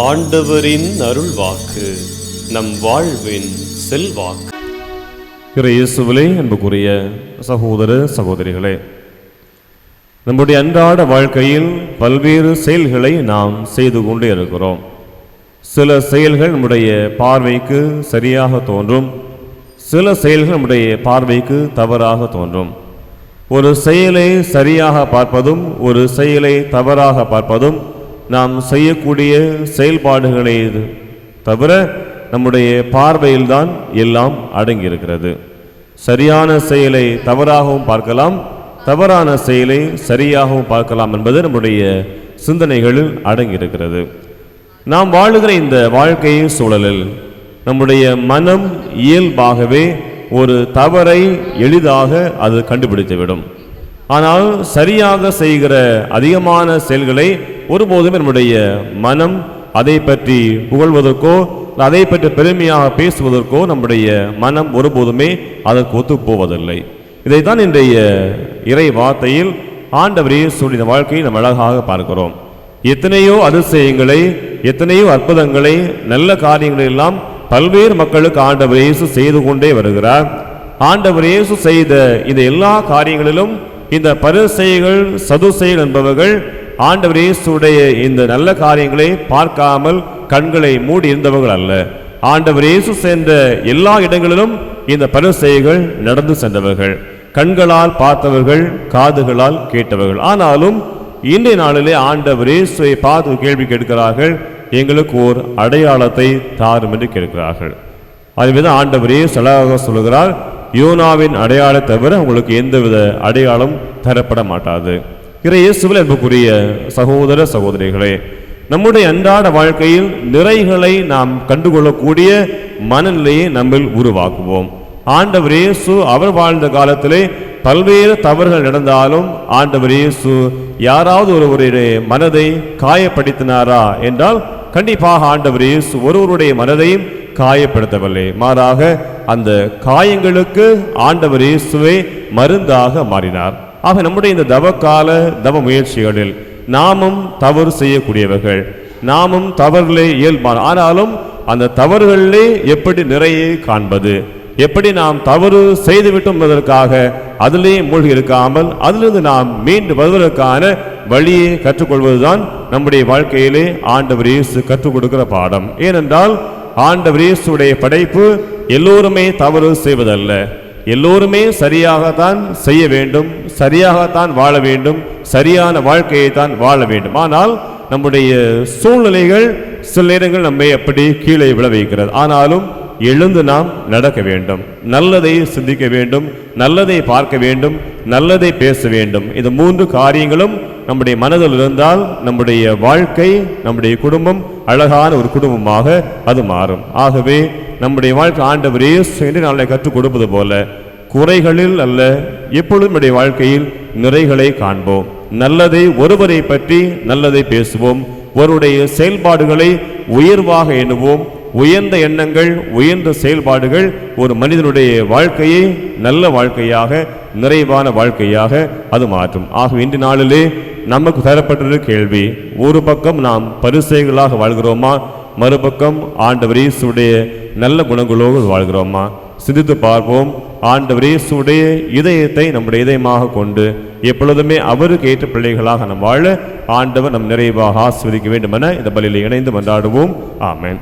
ஆண்டவரின் அருள்வாக்கு நம் வாழ்வின் செல்வாக்கு. இயேசுவிலே அன்புக்குரிய சகோதர சகோதரிகளே நம்முடைய அன்றாட வாழ்க்கையில் பல்வேறு செயல்களை நாம் செய்து கொண்டே இருக்கிறோம். சில செயல்கள் நம்முடைய பார்வைக்கு சரியாக தோன்றும் சில செயல்கள் நம்முடைய பார்வைக்கு தவறாக தோன்றும். ஒரு செயலை சரியாக பார்ப்பதும் ஒரு செயலை தவறாக பார்ப்பதும் நாம் செய்யக்கூடிய செயல்பாடுகளை தவிர நம்முடைய பார்வையில்தான் எல்லாம் அடங்கியிருக்கிறது. சரியான செயலை தவறாகவும் பார்க்கலாம் தவறான செயலை சரியாகவும் பார்க்கலாம் என்பது நம்முடைய சிந்தனைகளில் அடங்கியிருக்கிறது. நாம் வாழுகிற இந்த வாழ்க்கை சூழலில் நம்முடைய மனம் இயல்பாகவே ஒரு தவறை எளிதாக அது கண்டுபிடித்துவிடும். ஆனால் சரியாக செய்கிற அதிகமான செயல்களை ஒருபோதும் நம்முடைய மனம் அதை பற்றி புகழ்வதற்கோ அதை பற்றி பெருமையாக பேசுவதற்கோ நம்முடைய மனம் ஒருபோதுமே அதற்கு ஒத்துப்போவதில்லை. இதைத்தான் இன்றைய இறை வார்த்தையில் ஆண்டவர் இயேசுவின் வாழ்க்கையை நம்ம அழகாக பார்க்கிறோம். எத்தனையோ அதிசயங்களை எத்தனையோ அற்புதங்களை நல்ல காரியங்களை எல்லாம் பல்வேறு மக்களுக்கு ஆண்டவர் இயேசு செய்து கொண்டே வருகிறார். ஆண்டவர் இயேசு செய்த இந்த எல்லா காரியங்களிலும் இந்த பரிசெய்கள் சதுசைகள் என்பவர்கள் ஆண்டவர் இயேசுடைய இந்த நல்ல காரியங்களை பார்க்காமல் கண்களை மூடி இருந்தவர்கள் அல்ல. ஆண்டவர் இயேசு சென்ற எல்லா இடங்களிலும் இந்த பரிசெய்கள் நடந்து சென்றவர்கள். கண்களால் பார்த்தவர்கள் காதுகளால் கேட்டவர்கள். ஆனாலும் இன்றைய நாளிலே ஆண்டவர் இயேசுவை பார்த்து கேள்வி கேட்கிறார்கள். எங்களுக்கு ஓர் அடையாளத்தை தாரும் என்று கேட்கிறார்கள். அதுவித ஆண்டவர் இயேசு அழகாக சொல்லுகிறார் யோனாவின் அடையாளத்தை தவிர உங்களுக்கு எந்தவித அடையாளம் தரப்பட மாட்டாது. இறையேசுவில் அன்புக்குரிய சகோதர சகோதரிகளே நம்முடைய அன்றாட வாழ்க்கையில் நிறைகளை நாம் கண்டுகொள்ளக்கூடிய மனநிலையை நம்மில் உருவாக்குவோம். ஆண்டவர் இயேசு அவர் வாழ்ந்த காலத்திலே பல்வேறு தவறுகள் நடந்தாலும் ஆண்டவர் இயேசு யாராவது ஒருவருடைய மனதை காயப்படுத்தினாரா என்றால் கண்டிப்பாக ஆண்டவர் இயேசு ஒருவருடைய மனதையும் காயப்படுத்தவில்லை. மாறாக அந்த காயங்களுக்கு ஆண்டவர் இயேசுவே மருந்தாக மாறினார். ஆக நம்முடைய இந்த தவக்கால தவ முயற்சிகளில் நாமும் தவறு செய்யக்கூடியவர்கள். நாமும் தவறுகளை இயல்பான ஆனாலும் அந்த தவறுகளிலே எப்படி நிறைய காண்பது? எப்படி நாம் தவறு செய்துவிட்டோம் என்பதற்காக அதிலே மூழ்கி இருக்காமல் அதிலிருந்து நாம் மீண்டு வருவதற்கான வழியை கற்றுக்கொள்வதுதான் நம்முடைய வாழ்க்கையிலே ஆண்டவர் இயேசு கற்றுக் கொடுக்கிற பாடம். ஏனென்றால் ஆண்டவர் இயேசுடைய படைப்பு எல்லோருமே தவறு செய்வதல்ல. எல்லோருமே சரியாகத்தான் செய்ய வேண்டும் சரியாகத்தான் வாழ வேண்டும் சரியான வாழ்க்கையை தான் வாழ வேண்டும். ஆனால் நம்முடைய சூழ்நிலைகள் சில நேரங்கள் நம்மை அப்படி கீழே விழ வைக்கிறது. ஆனாலும் எழுந்து நாம் நடக்க வேண்டும் நல்லதை சிந்திக்க வேண்டும் நல்லதை பார்க்க வேண்டும் நல்லதை பேச வேண்டும். இந்த மூன்று காரியங்களும் நம்முடைய மனதில் இருந்தால் நம்முடைய வாழ்க்கை நம்முடைய குடும்பம் அழகான ஒரு குடும்பமாக அது மாறும். ஆகவே நம்முடைய வாழ்க்கை ஆண்டவர் இயேசு என்று நாளை கற்றுக் கொடுப்பது போல குறைகளில் அல்ல எப்பொழுதும் நம்முடைய வாழ்க்கையில் நிறைகளை காண்போம். நல்லதை ஒருவரை பற்றி நல்லதை பேசுவோம். ஒருவருடைய செயல்பாடுகளை உயர்வாக எண்ணுவோம். உயர்ந்த எண்ணங்கள் உயர்ந்த செயல்பாடுகள் ஒரு மனிதனுடைய வாழ்க்கையை நல்ல வாழ்க்கையாக நிறைவான வாழ்க்கையாக அது மாற்றும். ஆக இன்று நாளிலே நமக்கு தரப்பட்டது கேள்வி ஒரு பக்கம் நாம் பரிசைகளாக வாழ்கிறோமா? மறுபக்கம் ஆண்டவர் இயேசுடைய நல்ல குணங்களோடு வாழ்கிறோமா சிந்தித்து பார்ப்போம். ஆண்டவர் இயேசுடைய இதயத்தை நம்முடைய இதயமாக கொண்டு எப்பொழுதுமே அவருக்கு ஏற்ற பிள்ளைகளாக நம் வாழ ஆண்டவர் நம் நிறைவாக ஆஸ்வதிக்க வேண்டும் என இந்த பலியில் இணைந்து மன்றாடுவோம். ஆமேன்.